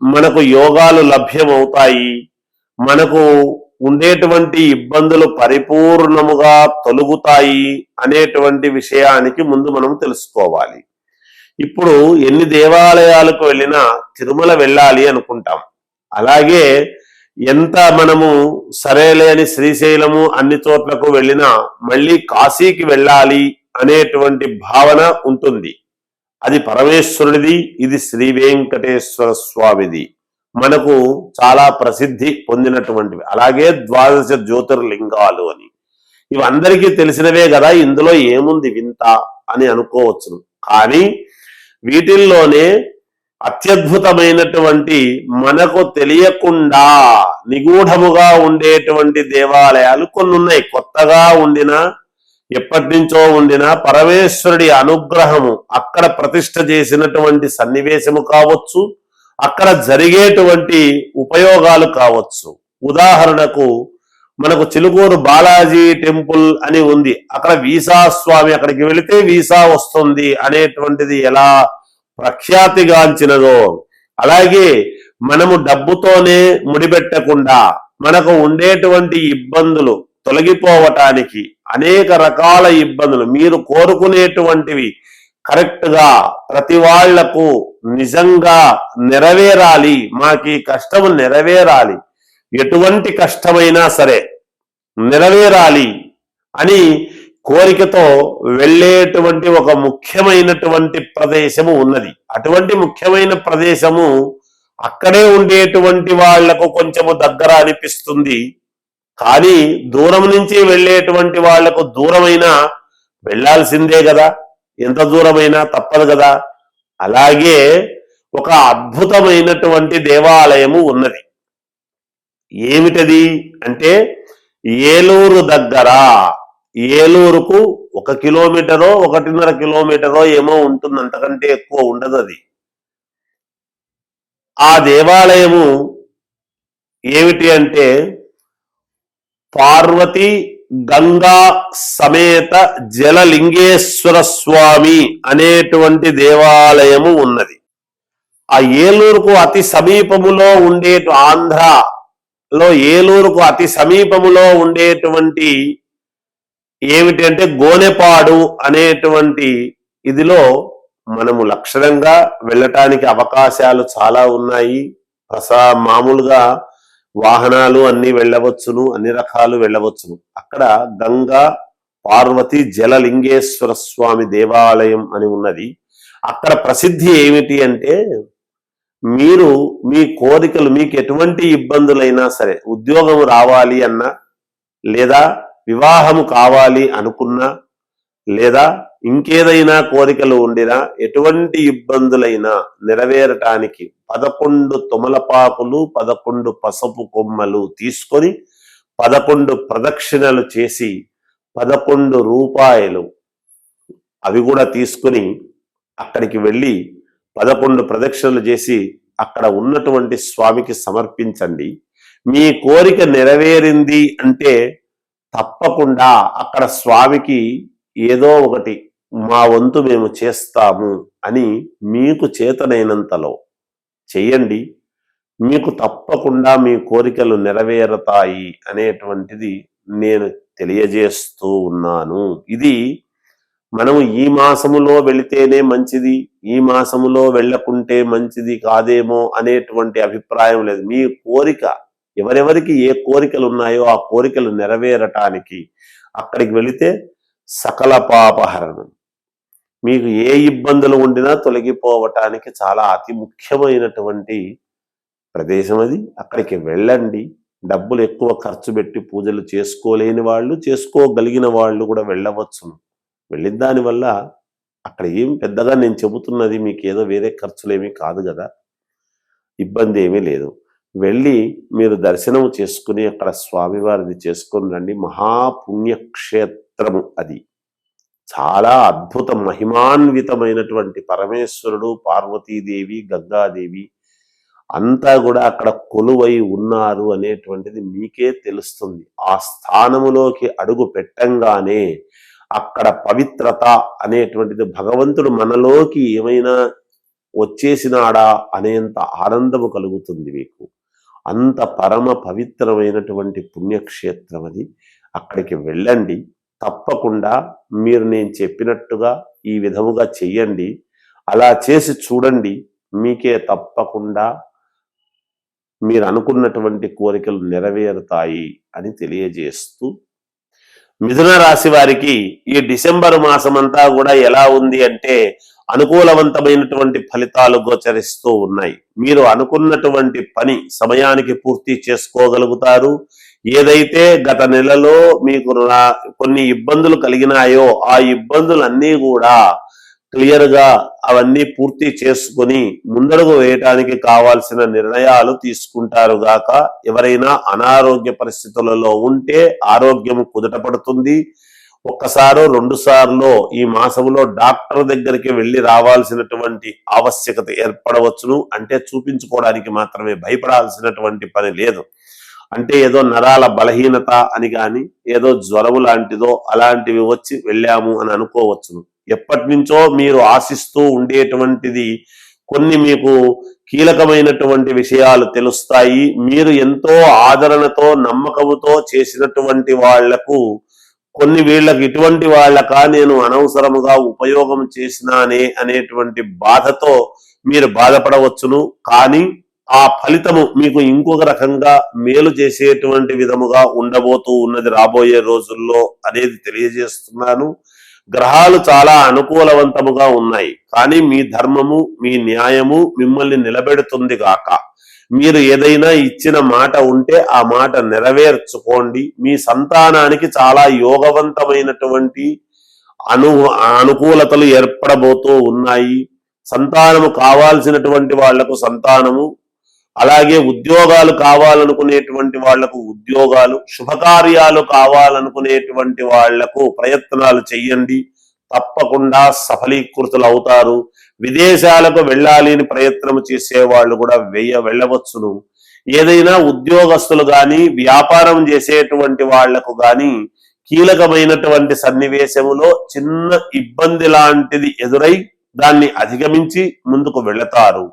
మనకు యోగాలు లభ్యమవుతాయి. మనకు ఉండేటువంటి ఇబ్బందులు పరిపూర్ణముగా తొలుగుతాయి అనేటువంటి విషయానికి ముందు మనం తెలుసుకోవాలి. ఇప్పుడు ఎన్ని దేవాలయాలకు వెళ్ళినా తిరుమల వెళ్ళాలి అనుకుంటాం. అలాగే ఎంత మనము సరేలే అని శ్రీశైలము అన్ని చోట్లకు వెళ్ళినా మళ్ళీ కాశీకి వెళ్ళాలి అనేటువంటి భావన ఉంటుంది. అది పరమేశ్వరుడిది ఇది శ్రీ వెంకటేశ్వర స్వామిది. మనకు చాలా ప్రసిద్ధి పొందినటువంటివి. అలాగే ద్వాదశ జ్యోతిర్లింగాలు అని. ఇవి అందరికీ తెలిసినవే కదా ఇందులో ఏముంది వింత అని అనుకోవచ్చును. కానీ వీటిల్లోనే అత్యద్భుతమైనటువంటి మనకు తెలియకుండా నిగూఢముగా ఉండేటువంటి దేవాలయాలు కొన్ని ఉన్నాయి కొత్తగా ఉండిన ఎప్పటి నుంచో ఉండిన పరమేశ్వరుడి అనుగ్రహము అక్కడ ప్రతిష్ట చేసినటువంటి సన్నివేశము కావచ్చు అక్కడ జరిగేటువంటి ఉపయోగాలు కావచ్చు. ఉదాహరణకు మనకు చిలుకూరు బాలాజీ టెంపుల్ అని ఉంది. అక్కడ వీసా స్వామి అక్కడికి వెళితే వీసా వస్తుంది అనేటువంటిది ఎలా ప్రఖ్యాతిగాంచినదో అలాగే మనము డబ్బుతోనే ముడిపెట్టకుండా మనకు ఉండేటువంటి ఇబ్బందులు తొలగిపోవటానికి అనేక రకాల ఇబ్బందులు. మీరు కోరుకునేటువంటివి కరెక్ట్గా ప్రతి వాళ్ళకు నిజంగా నెరవేరాలి. మాకు కష్టం నెరవేరాలి. ఎటువంటి కష్టమైనా సరే నెరవేరాలి అని కోరికతో వెళ్ళేటువంటి ఒక ముఖ్యమైనటువంటి ప్రదేశము ఉన్నది. అటువంటి ముఖ్యమైన ప్రదేశము అక్కడే ఉండేటువంటి వాళ్ళకు కొంచెము దగ్గర అనిపిస్తుంది. కానీ దూరం నుంచి వెళ్ళేటువంటి వాళ్ళకు దూరమైన వెళ్ళాల్సిందే కదా. ఎంత దూరమైనా తప్పదు కదా. అలాగే ఒక అద్భుతమైనటువంటి దేవాలయము ఉన్నది. ఏమిటది అంటే ఏలూరు దగ్గర ఏలూరుకు ఒక కిలోమీటరో ఒకటిన్నర కిలోమీటరో ఏమో ఉంటుంది అంతకంటే ఎక్కువ ఉండదు అది. ఆ దేవాలయము ఏమిటి అంటే పార్వతి గంగా సమేత జలలింగేశ్వర స్వామి అనేటువంటి దేవాలయము ఉన్నది. ఆ ఏలూరుకు అతి సమీపములో ఉండే ఆంధ్రలో ఏలూరుకు అతి సమీపములో ఉండేటువంటి ఏమిటంటే గోనెపాడు అనేటువంటి ఇదిలో మనము లక్షణంగా వెళ్ళటానికి అవకాశాలు చాలా ఉన్నాయి. ప్రసా మామూలుగా వాహనాలు అన్ని వెళ్ళవచ్చును అన్ని రకాలు వెళ్ళవచ్చును. అక్కడ గంగా పార్వతి జలలింగేశ్వర స్వామి దేవాలయం అని ఉన్నది. అక్కడ ప్రసిద్ధి ఏమిటి అంటే మీరు మీ కోరికలు మీకు ఎటువంటి ఇబ్బందులైనా సరే ఉద్యోగం రావాలి అన్నా లేదా వివాహము కావాలి అనుకున్నా లేదా ఇంకేదైనా కోరికలు ఉండినా ఎటువంటి ఇబ్బందులైనా నెరవేరటానికి పదకొండు తుమలపాకులు పదకొండు పసుపు కొమ్మలు తీసుకొని పదకొండు ప్రదక్షిణలు చేసి పదకొండు రూపాయలు అవి కూడా తీసుకుని అక్కడికి వెళ్ళి పదకొండు ప్రదక్షిణలు చేసి అక్కడ ఉన్నటువంటి స్వామికి సమర్పించండి. మీ కోరిక నెరవేరింది అంటే తప్పకుండా అక్కడ స్వామికి ఏదో ఒకటి మా వంతు మేము చేస్తాము అని మీకు చేతనైనంతలో చెయ్యండి. మీకు తప్పకుండా మీ కోరికలు నెరవేరుతాయి అనేటువంటిది నేను తెలియజేస్తూ ఉన్నాను. ఇది మనము ఈ మాసములో వెళితేనే మంచిది ఈ మాసములో వెళ్ళకుంటే మంచిది కాదేమో అనేటువంటి అభిప్రాయం లేదు. మీ కోరిక ఎవరెవరికి ఏ కోరికలు ఉన్నాయో ఆ కోరికలు నెరవేరటానికి అక్కడికి వెళితే సకల పాపహరణం మీకు ఏ ఇబ్బందులు ఉండినా తొలగిపోవటానికి చాలా అతి ముఖ్యమైనటువంటి ప్రదేశం అది. అక్కడికి వెళ్ళండి. డబ్బులు ఎక్కువ ఖర్చు పెట్టి పూజలు చేసుకోలేని వాళ్ళు చేసుకోగలిగిన వాళ్ళు కూడా వెళ్ళవచ్చును. వెళ్ళిన దానివల్ల అక్కడ ఏం పెద్దగా నేను చెబుతున్నది మీకు ఏదో వేరే ఖర్చులేమీ కాదు కదా. ఇబ్బంది ఏమీ లేదు. వెళ్ళి మీరు దర్శనం చేసుకుని అక్కడ స్వామివారిది చేసుకుని రండి. చిత్రము అది. చాలా అద్భుత మహిమాన్వితమైనటువంటి పరమేశ్వరుడు పార్వతీదేవి గంగాదేవి అంతా కూడా అక్కడ కొలువై ఉన్నారు అనేటువంటిది మీకే తెలుస్తుంది. ఆ స్థానములోకి అడుగు పెట్టంగానే అక్కడ పవిత్రత అనేటువంటిది భగవంతుడు మనలోకి ఏమైనా వచ్చేసినాడా అనేంత ఆనందము కలుగుతుంది మీకు. అంత పరమ పవిత్రమైనటువంటి పుణ్యక్షేత్రం అది అక్కడికి వెళ్ళండి. తప్పకుండా మీరు నేను చెప్పినట్టుగా ఈ విధముగా చెయ్యండి. అలా చేసి చూడండి. మీకే తప్పకుండా మీరు అనుకున్నటువంటి కోరికలు నెరవేరుతాయి అని తెలియజేస్తూ మిథున రాశి వారికి ఈ డిసెంబర్ మాసం అంతా కూడా ఎలా ఉంది అంటే అనుకూలవంతమైనటువంటి ఫలితాలు గోచరిస్తూ ఉన్నాయి. మీరు అనుకున్నటువంటి పని సమయానికి పూర్తి చేసుకోగలుగుతారు. ఏదైతే గత నెలలో మీకు రా- కొన్ని ఇబ్బందులు కలిగినాయో ఆ ఇబ్బందులన్నీ కూడా క్లియర్గా అవన్నీ పూర్తి చేసుకుని ముందడుగు వేయటానికి కావాల్సిన నిర్ణయాలు తీసుకుంటారు గాక. ఎవరైనా అనారోగ్య పరిస్థితులలో ఉంటే ఆరోగ్యం కుదుటపడుతుంది ఒక్కసారో రెండు సార్లు ఈ మాసంలో డాక్టర్ దగ్గరికి వెళ్ళి రావాల్సినటువంటి ఆవశ్యకత ఏర్పడవచ్చును. అంటే చూపించుకోవడానికి మాత్రమే భయపడాల్సినటువంటి పని లేదు. అంటే ఏదో నరాల బలహీనత అని కానీ ఏదో జ్వరము లాంటిదో అలాంటివి వచ్చి వెళ్ళాము అని అనుకోవచ్చును. ఎప్పటి నుంచో మీరు ఆశిస్తూ ఉండేటువంటిది కొన్ని మీకు కీలకమైనటువంటి విషయాలు తెలుస్తాయి. మీరు ఎంతో ఆదరణతో నమ్మకముతో చేసినటువంటి వాళ్ళకు కొన్ని వీళ్ళకి ఇటువంటి వాళ్ళకా నేను అనవసరముగా ఉపయోగం చేసినానే అనేటువంటి బాధతో మీరు బాధపడవచ్చును. కానీ ఆ ఫలితము మీకు ఇంకొక రకంగా మేలు చేసేటువంటి విధముగా ఉండబోతూ ఉన్నది రాబోయే రోజుల్లో అనేది తెలియజేస్తున్నాను. గ్రహాలు చాలా అనుకూలవంతముగా ఉన్నాయి. కానీ మీ ధర్మము మీ న్యాయము మిమ్మల్ని నిలబెడుతుంది గాక. మీరు ఏదైనా ఇచ్చిన మాట ఉంటే ఆ మాట నెరవేర్చుకోండి. మీ సంతానానికి చాలా యోగవంతమైనటువంటి అను అనుకూలతలు ఏర్పడబోతూ ఉన్నాయి. సంతానము కావాల్సినటువంటి వాళ్ళకు సంతానము అలాగే ఉద్యోగాలు కావాలనుకునేటువంటి వాళ్ళకు ఉద్యోగాలు శుభకార్యాలు కావాలనుకునేటువంటి వాళ్ళకు ప్రయత్నాలు చెయ్యండి. తప్పకుండా సఫలీకృతులు అవుతారు విదేశాలకు వెళ్ళాలి అని ప్రయత్నం చేసే వాళ్ళు కూడా వెయ్య వెళ్ళవచ్చును. ఏదైనా ఉద్యోగస్తులు కానీ వ్యాపారం చేసేటువంటి వాళ్ళకు కానీ కీలకమైనటువంటి సన్నివేశములో చిన్న ఇబ్బంది లాంటిది ఎదురై దాన్ని అధిగమించి ముందుకు వెళతారు.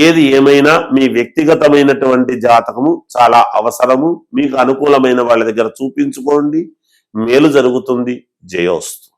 ఏది ఏమైనా మీ వ్యక్తిగతమైనటువంటి జాతకము చాలా అవసరము. మీకు అనుకూలమైన వాళ్ళ దగ్గర చూపించుకోండి. మేలు జరుగుతుంది. జయోస్తు.